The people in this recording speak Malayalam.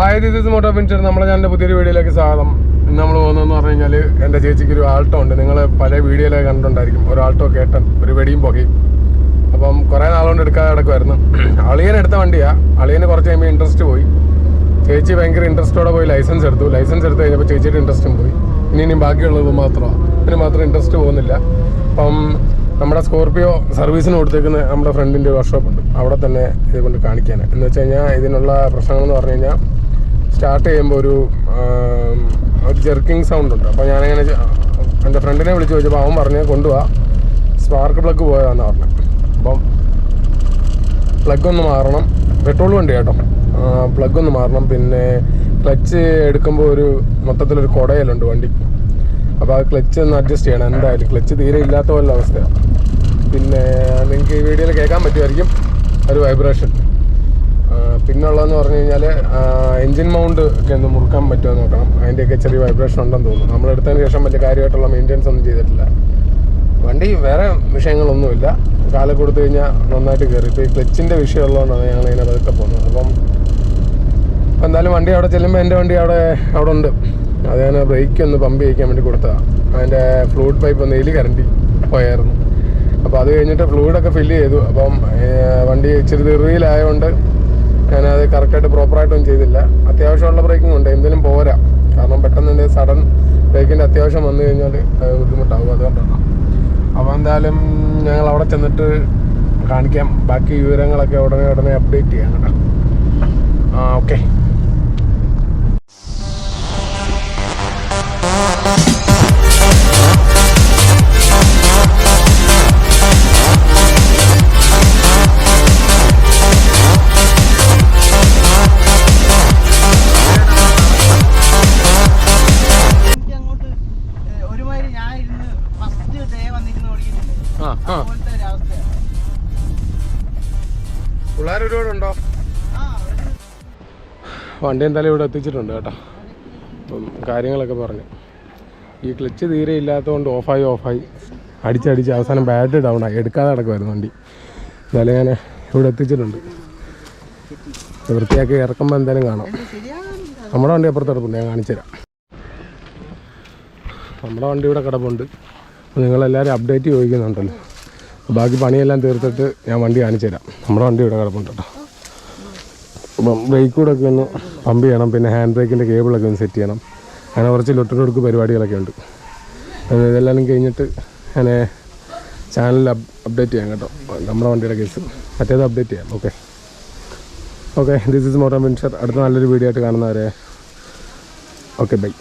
Hi this is Moto Pincher നമ്മളെ ഞാൻ പുതിയൊരു വീഡിയോയിലേക്ക് സ്വാഗതം. ഇന്ന് നമ്മൾ പോകുന്നതെന്ന് പറഞ്ഞു കഴിഞ്ഞാൽ എന്റെ ചേച്ചിക്ക് ഒരു ആൾട്ടോ ഉണ്ട്. നിങ്ങൾ പല വീഡിയോയിലൊക്കെ കണ്ടിട്ടുണ്ടായിരിക്കും. ഒരു ആൾട്ടോ കേട്ടൻ ഒരു വെടിയും പുകയും. അപ്പം കുറേ നാളുകൊണ്ട് എടുക്കാതെ കിടക്കുമായിരുന്നു അളിയൻ എടുത്ത വണ്ടിയാണ് അളിയന് കുറച്ച് കഴിയുമ്പോൾ ഇൻട്രസ്റ്റ് പോയി. ചേച്ചി ഭയങ്കര ഇൻട്രസ്റ്റോടെ പോയി ലൈസൻസ് എടുത്തു. ലൈസൻസ് എടുത്ത് കഴിഞ്ഞപ്പോൾ ചേച്ചിയുടെ ഇൻട്രസ്റ്റും പോയി. ഇനി ഇനി ബാക്കിയുള്ളത് മാത്രമാണ് ഇതിന് മാത്രം ഇൻട്രസ്റ്റ് പോകുന്നില്ല. അപ്പം നമ്മുടെ സ്കോർപിയോ സർവീസിന് കൊടുത്തേക്കുന്ന നമ്മുടെ ഫ്രണ്ടിന്റെ വർക്ക്ഷോപ്പ് ഉണ്ട്. അവിടെ തന്നെ ഇതുകൊണ്ട് കാണിക്കാൻ എന്ന് വെച്ച് കഴിഞ്ഞാൽ ഇതിനുള്ള പ്രശ്നങ്ങളെന്ന് പറഞ്ഞു കഴിഞ്ഞാൽ സ്റ്റാർട്ട് ചെയ്യുമ്പോൾ ഒരു ഒരു ജെർക്കിംഗ് സൗണ്ട് ഉണ്ട്. അപ്പോൾ ഞാനങ്ങനെ എന്റെ ഫ്രണ്ടിനെ വിളിച്ച് ചോദിച്ചപ്പോൾ അവൻ പറഞ്ഞ് കൊണ്ടുപോവാ സ്പാർക്ക് പ്ലഗ് പോയതാണെന്ന് പറഞ്ഞു. അപ്പം പ്ലഗ് ഒന്ന് മാറണം. പെട്രോൾ വണ്ടി കേട്ടോ. പ്ലഗ് ഒന്ന് മാറണം. പിന്നെ ക്ലച്ച് എടുക്കുമ്പോൾ ഒരു മൊത്തത്തിലൊരു കുടയലുണ്ട് വണ്ടി. അപ്പോൾ ആ ക്ലച്ച് ഒന്ന് അഡ്ജസ്റ്റ് ചെയ്യണം. എന്തായാലും ക്ലച്ച് തീരെ ഇല്ലാത്ത പോലെ അവസ്ഥയാണ് പിന്നെ നിങ്ങൾക്ക് ഈ വീഡിയോയിൽ കേൾക്കാൻ പറ്റുമായിരിക്കും ഒരു വൈബ്രേഷൻ പിന്നുള്ളതെന്ന് പറഞ്ഞു കഴിഞ്ഞാൽ എൻജിൻ മൗണ്ട് ഒക്കെ ഒന്ന് മുറുക്കാൻ പറ്റുമോ നോക്കണം. അതിന്റെയൊക്കെ ചെറിയ വൈബ്രേഷൻ ഉണ്ടെന്ന് തോന്നുന്നു. നമ്മൾ എടുത്തതിന് ശേഷം വലിയ കാര്യമായിട്ടുള്ള മെയിന്റെനൻസ് ഒന്നും ചെയ്തിട്ടില്ല. വണ്ടി വേറെ വിഷയങ്ങളൊന്നുമില്ല. കാലം കൊടുത്തു കഴിഞ്ഞാൽ നന്നായിട്ട് കയറി ഇപ്പോൾ ഈ ക്ലച്ചിന്റെ വിഷയമുള്ളതുകൊണ്ടാണ് ഞങ്ങൾ ഇതിനെ പതുക്കെ പോകുന്നത്. അപ്പം എന്തായാലും വണ്ടി അവിടെ ചെല്ലുമ്പോൾ എന്റെ വണ്ടി അവിടെ അവിടെ ഉണ്ട്. അത് ഞാൻ ബ്രേക്ക് ഒന്ന് പമ്പ് ചെയ്യിക്കാൻ വേണ്ടി കൊടുത്തതാണ് അതിന്റെ ഫ്ലൂയിഡ് പൈപ്പ് ഒന്ന് എലി കറണ്ടി പോയായിരുന്നു. അപ്പോൾ അത് കഴിഞ്ഞിട്ട് ഫ്ലൂയിഡൊക്കെ ഫില്ല് ചെയ്തു. അപ്പം വണ്ടി ഇച്ചിരി തെറിയിലായതുകൊണ്ട് കറക്റ്റായിട്ട് പ്രോപ്പറായിട്ടൊന്നും ചെയ്തില്ല. അത്യാവശ്യമുള്ള ബ്രേക്കിംഗ് ഉണ്ട്. എന്തിനും പോരാ. കാരണം പെട്ടെന്ന് എന്റെ സഡൻ ബ്രേക്കിന്റെ അത്യാവശ്യം വന്നു കഴിഞ്ഞാൽ ബുദ്ധിമുട്ടാകും അതുകൊണ്ടാണ് അപ്പോൾ എന്തായാലും ഞങ്ങൾ അവിടെ ചെന്നിട്ട് കാണിക്കാം. ബാക്കി വിവരങ്ങളൊക്കെ ഉടനെ ഉടനെ അപ്ഡേറ്റ് ചെയ്യാം കേട്ടോ. ആ ഓക്കെ പിള്ളേർ ഒരു വണ്ടി എന്തായാലും ഇവിടെ എത്തിച്ചിട്ടുണ്ട് കേട്ടോ. അപ്പം കാര്യങ്ങളൊക്കെ പറഞ്ഞു. ഈ ക്ലച്ച് തീരെ ഇല്ലാത്തതുകൊണ്ട് ഓഫായി ഓഫായി. അടിച്ചടിച്ച് അവസാനം ബാറ്ററി ഡൗൺ ആയി. എടുക്കാതെ നടക്കുമായിരുന്നു വണ്ടി. എന്തായാലും ഞാൻ ഇവിടെ എത്തിച്ചിട്ടുണ്ട്. വൃത്തിയാക്കി ഇറക്കുമ്പോൾ എന്തായാലും കാണാം. നമ്മുടെ വണ്ടി അപ്പുറത്ത് കിടപ്പുണ്ട്. ഞാൻ കാണിച്ചു തരാം നമ്മുടെ വണ്ടി ഇവിടെ കിടപ്പുണ്ട്. അപ്പോൾ നിങ്ങളെല്ലാവരും അപ്ഡേറ്റ് ചോദിക്കുന്നുണ്ടല്ലോ. ബാക്കി പണിയെല്ലാം തീർത്തിട്ട് ഞാൻ വണ്ടി കാണിച്ചു തരാം. നമ്മുടെ വണ്ടി ഇവിടെ കിടപ്പുണ്ട് കേട്ടോ. അപ്പം ബ്രേക്ക് കൂടെ ഒക്കെ ഒന്ന് പമ്പ് ചെയ്യണം പിന്നെ ഹാൻഡ് ബ്രേക്കിന്റെ കേബിളൊക്കെ ഒന്ന് സെറ്റ് ചെയ്യണം. അങ്ങനെ കുറച്ച് ലൊട്ടിനൊടുക്ക് പരിപാടികളൊക്കെ ഉണ്ട്. ഇതെല്ലാം കഴിഞ്ഞിട്ട് ഞാൻ ചാനലിൽ അപ്ഡേറ്റ് ചെയ്യാം കേട്ടോ. നമ്മുടെ വണ്ടിയുടെ കേസ് മറ്റേത് അപ്ഡേറ്റ് ചെയ്യാം. Okay okay this is Moto Pincher അടുത്ത നല്ലൊരു വീഡിയോ ആയിട്ട് കാണുന്നവരെ. Okay bye